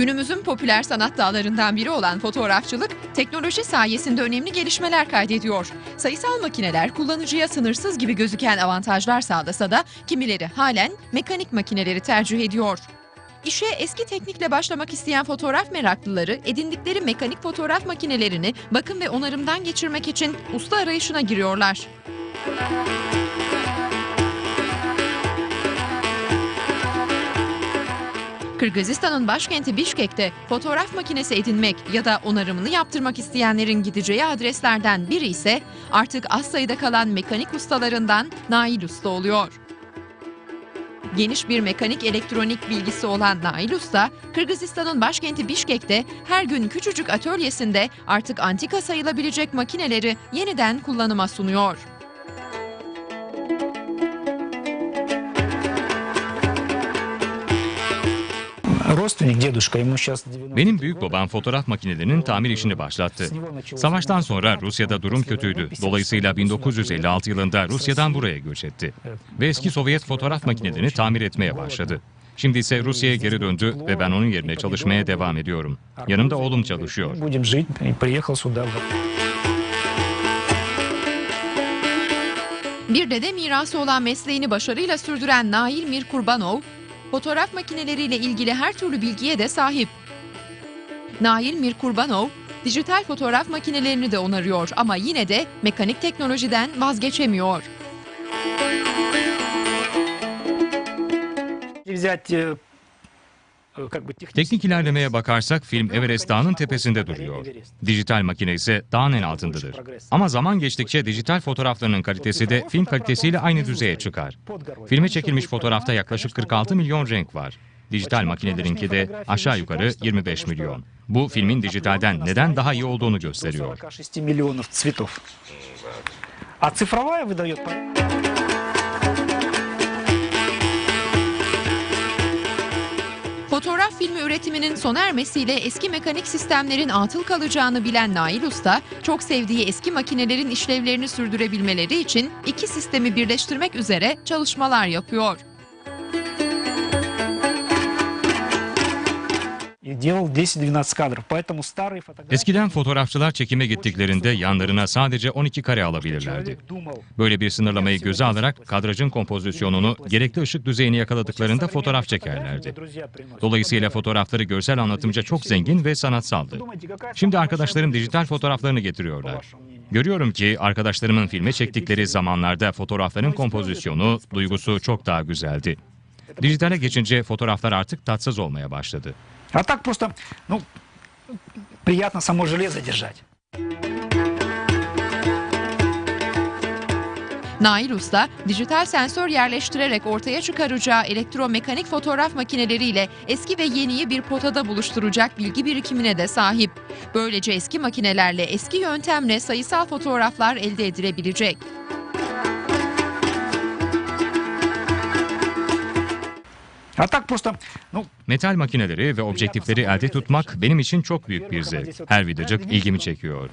Günümüzün popüler sanat dallarından biri olan fotoğrafçılık, teknoloji sayesinde önemli gelişmeler kaydediyor. Sayısal makineler kullanıcıya sınırsız gibi gözüken avantajlar sağlasa da kimileri halen mekanik makineleri tercih ediyor. İşe eski teknikle başlamak isteyen fotoğraf meraklıları edindikleri mekanik fotoğraf makinelerini bakım ve onarımdan geçirmek için usta arayışına giriyorlar. Kırgızistan'ın başkenti Bişkek'te fotoğraf makinesi edinmek ya da onarımını yaptırmak isteyenlerin gideceği adreslerden biri ise artık az sayıda kalan mekanik ustalarından Nail Usta oluyor. Geniş bir mekanik elektronik bilgisi olan Nail Usta, Kırgızistan'ın başkenti Bişkek'te her gün küçücük atölyesinde artık antika sayılabilecek makineleri yeniden kullanıma sunuyor. Benim büyük babam fotoğraf makinelerinin tamir işini başlattı. Savaştan sonra Rusya'da durum kötüydü. Dolayısıyla 1956 yılında Rusya'dan buraya göç etti. Ve eski Sovyet fotoğraf makinelerini tamir etmeye başladı. Şimdi ise Rusya'ya geri döndü ve ben onun yerine çalışmaya devam ediyorum. Yanımda oğlum çalışıyor. Bir de de mirası olan mesleğini başarıyla sürdüren Nail Mir Kurbanov, fotoğraf makineleriyle ilgili her türlü bilgiye de sahip. Nail Mir Kurbanov, dijital fotoğraf makinelerini de onarıyor ama yine de mekanik teknolojiden vazgeçemiyor. Взять Teknik ilerlemeye bakarsak film Everest Dağı'nın tepesinde duruyor. Dijital makine ise dağın en altındadır. Ama zaman geçtikçe dijital fotoğraflarının kalitesi de film kalitesiyle aynı düzeye çıkar. Filme çekilmiş fotoğrafta yaklaşık 46 milyon renk var. Dijital makinelerinki de aşağı yukarı 25 milyon. Bu filmin dijitalden neden daha iyi olduğunu gösteriyor. 46 миллионов цветов. А цифровая выдает... filmi üretiminin sona ermesiyle eski mekanik sistemlerin atıl kalacağını bilen Nail Usta, çok sevdiği eski makinelerin işlevlerini sürdürebilmeleri için iki sistemi birleştirmek üzere çalışmalar yapıyor. Eskiden fotoğrafçılar çekime gittiklerinde yanlarına sadece 12 kare alabilirlerdi. Böyle bir sınırlamayı göze alarak kadrajın kompozisyonunu gerekli ışık düzeyini yakaladıklarında fotoğraf çekerlerdi. Dolayısıyla fotoğrafları görsel anlatımca çok zengin ve sanatsaldı. Şimdi arkadaşlarım dijital fotoğraflarını getiriyorlar. Görüyorum ki arkadaşlarımın filme çektikleri zamanlarda fotoğrafların kompozisyonu, duygusu çok daha güzeldi. Dijitale geçince fotoğraflar artık tatsız olmaya başladı. А так просто, ну, приятно само железо держать. Nail Usta, dijital sensör yerleştirerek ortaya çıkaracağı elektromekanik fotoğraf makineleriyle eski ve yeniyi bir potada buluşturacak bilgi birikimine de sahip. Böylece eski makinelerle eski yöntemle sayısal fotoğraflar elde edilebilecek. Metal makineleri ve objektifleri elde tutmak benim için çok büyük bir zevk. Her vidacık ilgimi çekiyor.